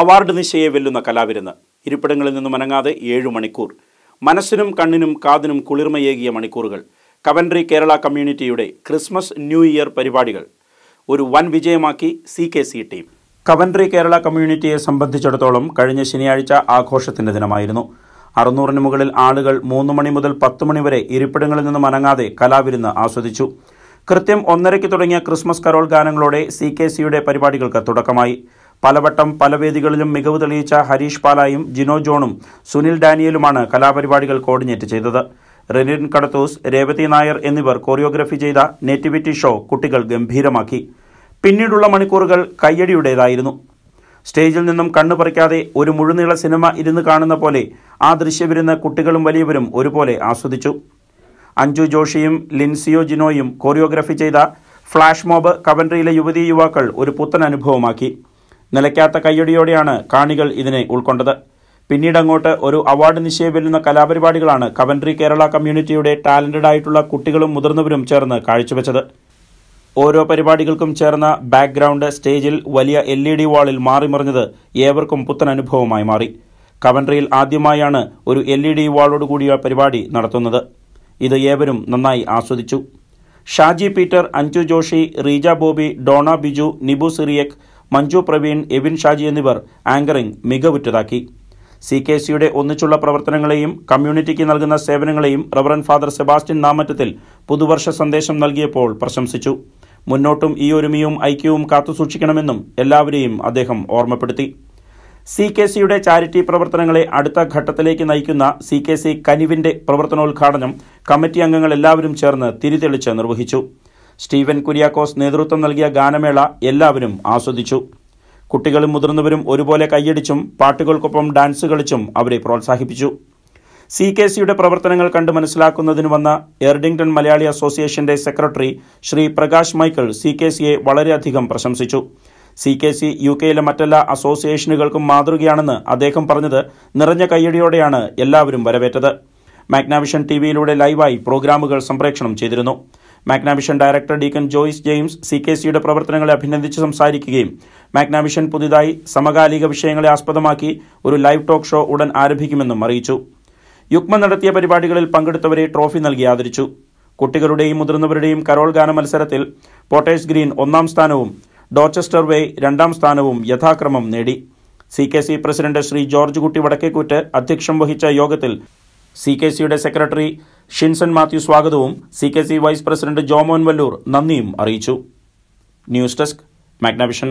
Award നിശയെ വെല്ലുന്ന കലാവിരുന്ന്. ഇരിപ്പിടങ്ങളിൽ നിന്നും അനങ്ങാതെ ഏഴു മണിക്കൂർ. മനസ്സിനും കണ്ണിനും കാതിനും കുളിർമയേകിയ മണിക്കൂറുകൾ. കവൻട്രി കേരള കമ്മ്യൂണിറ്റിയുടെ ക്രിസ്മസ് ന്യൂ ഇയർ പരിപാടികൾ. ഒരു വൻ വിജയമാക്കി C K C team. Coventry Kerala കമ്മ്യൂണിറ്റിയെ സംബന്ധിച്ചിടത്തോളം കഴിഞ്ഞ ശനിയാഴ്ച ആഘോഷത്തിന്റെ ദിനമായിരുന്നു. അറുന്നൂറിന് മുകളിൽ ആളുകൾ മൂന്ന് മണി മുതൽ പത്ത് മണി വരെ ഇരിപ്പിടങ്ങളിൽ നിന്നും അനങ്ങാതെ കലാവിരുന്ന് ആസ്വദിച്ചു. കൃത്യം ഒന്നരയ്ക്ക് തുടങ്ങിയ ക്രിസ്മസ് കരോൾ ഗാനങ്ങളോടെ സി കെ സിയുടെ പരിപാടികൾക്ക് തുടക്കമായി. പലവട്ടം പല വേദികളിലും മികവ് തെളിയിച്ച ഹരീഷ് പാലായും ജിനോ ജോണും സുനിൽ ഡാനിയലുമാണ് കലാപരിപാടികൾ കോർഡിനേറ്റ് ചെയ്തത്. റെനിൻ കടത്തൂസ് രേവതി നായർ എന്നിവർ കൊറിയോഗ്രഫി ചെയ്ത നേറ്റിവിറ്റി ഷോ കുട്ടികൾ ഗംഭീരമാക്കി. പിന്നീടുള്ള മണിക്കൂറുകൾ കയ്യടിയുടേതായിരുന്നു. സ്റ്റേജിൽ നിന്നും കണ്ണു പറിക്കാതെ ഒരു മുഴുനീള സിനിമ ഇരുന്ന് കാണുന്ന പോലെ ആ ദൃശ്യവിരുന്ന് കുട്ടികളും വലിയവരും ഒരുപോലെ ആസ്വദിച്ചു. അഞ്ജു ജോഷിയും ലിൻസിയോ ജിനോയും കൊറിയോഗ്രഫി ചെയ്ത ഫ്ലാഷ് മോബ് കവൻട്രിയിലെ യുവതീ യുവാക്കൾ ഒരു പുത്തൻ അനുഭവമാക്കി. നിലയ്ക്കാത്ത കയ്യടിയോടെയാണ് കാണികൾ ഇതിനെ ഉൾക്കൊണ്ടത്. പിന്നീട് അങ്ങോട്ട് ഒരു അവാർഡ് നിശ്ചയം വെല്ലുന്ന കലാപരിപാടികളാണ് കവൻട്രി കേരള കമ്മ്യൂണിറ്റിയുടെ ടാലന്റഡ് ആയിട്ടുള്ള കുട്ടികളും മുതിർന്നവരും ചേർന്ന് കാഴ്ചവെച്ചത്. ഓരോ പരിപാടികൾക്കും ചേർന്ന ബാക്ക്ഗ്രൗണ്ട് സ്റ്റേജിൽ വലിയ എൽ ഇ ഡി വാളിൽ മാറിമറിഞ്ഞത് ഏവർക്കും പുത്തൻ അനുഭവമായി മാറി. കവൻട്രിയിൽ ആദ്യമായാണ് ഒരു എൽ ഇ ഡി വാളോടുകൂടിയ പരിപാടി നടത്തുന്നത്. ഇത് ഏവരും നന്നായി ആസ്വദിച്ചു. Shaji Peter Anju Joshi Reeja Bobby Donna Biju Nibu Cyriac Manju Praveen Ebin Shaji എന്നിവർ ആങ്കറിംഗ് മികവുറ്റതാക്കി. സി കെ സിയുടെ ഒന്നിച്ചുള്ള പ്രവർത്തനങ്ങളെയും കമ്മ്യൂണിറ്റിക്ക് നൽകുന്ന സേവനങ്ങളെയും റവറൻ ഫാദർ സെബാസ്റ്റ്യൻ നാമറ്റത്തിൽ പുതുവർഷ സന്ദേശം നൽകിയപ്പോൾ പ്രശംസിച്ചു. മുന്നോട്ടും ഈ ഒരുമയും ഐക്യവും കാത്തുസൂക്ഷിക്കണമെന്നും എല്ലാവരെയും അദ്ദേഹം ഓർമ്മപ്പെടുത്തി. സി കെ സിയുടെ ചാരിറ്റി പ്രവർത്തനങ്ങളെ അടുത്ത ഘട്ടത്തിലേക്ക് നയിക്കുന്ന സി കെ സി കനിവിന്റെ പ്രവർത്തനോദ്ഘാടനം കമ്മിറ്റി അംഗങ്ങൾ എല്ലാവരും ചേർന്ന് തിരിതെളിച്ച് നിർവഹിച്ചു. സ്റ്റീവൻ കുര്യാക്കോസ് നേതൃത്വം നൽകിയ ഗാനമേള എല്ലാവരും ആസ്വദിച്ചു. കുട്ടികളും മുതിർന്നവരും ഒരുപോലെ കൈയടിച്ചും പാട്ടുകൾക്കൊപ്പം ഡാൻസ് കളിച്ചും അവരെ പ്രോത്സാഹിപ്പിച്ചു. സി കെ സിയുടെ പ്രവർത്തനങ്ങൾ കണ്ട് മനസ്സിലാക്കുന്നതിന് വന്ന എർഡിംഗ്ടൺ മലയാളി അസോസിയേഷന്റെ secretary Shri Prakash Michael C K സിയെ വളരെയധികം പ്രശംസിച്ചു. സി കെ സി യു കെയിലെ മറ്റെല്ലാ അസോസിയേഷനുകൾക്കും മാതൃകയാണെന്ന് അദ്ദേഹം പറഞ്ഞത് നിറഞ്ഞ കൈയടിയോടെയാണ് എല്ലാവരും വരവേറ്റത്. മാഗ്നാവിഷൻ ടി വിയിലൂടെ ലൈവായി പ്രോഗ്രാമുകൾ സംപ്രേഷണം ചെയ്തിരുന്നു. Magnavision director deacon Joyce James C K സിയുടെ പ്രവർത്തനങ്ങളെ അഭിനന്ദിച്ച് സംസാരിക്കുകയും മാഗ്നാവിഷൻ പുതുതായി സമകാലിക വിഷയങ്ങളെ ആസ്പദമാക്കി ഒരു ലൈവ് ടോക്ക് ഷോ ഉടൻ ആരംഭിക്കുമെന്നും അറിയിച്ചു. യുക്മ നടത്തിയ പരിപാടികളിൽ പങ്കെടുത്തവരെ ട്രോഫി നൽകി ആദരിച്ചു. കുട്ടികളുടെയും മുതിർന്നവരുടെയും കരോൾ ഗാന മത്സരത്തിൽ പോട്ടേഴ്സ് ഗ്രീൻ ഒന്നാം സ്ഥാനവും ഡോച്ചസ്റ്റർ വേ രണ്ടാം സ്ഥാനവും യഥാക്രമം നേടി. C K C president Shri George Kutty Vadakkekoottu അധ്യക്ഷം വഹിച്ച യോഗത്തിൽ സി കെ സിയുടെ സെക്രട്ടറി ഷിൻസൺ മാത്യു സ്വാഗതവും C K C vice president Jomon Valloor നന്ദിയും അറിയിച്ചു. News desk Magnavision.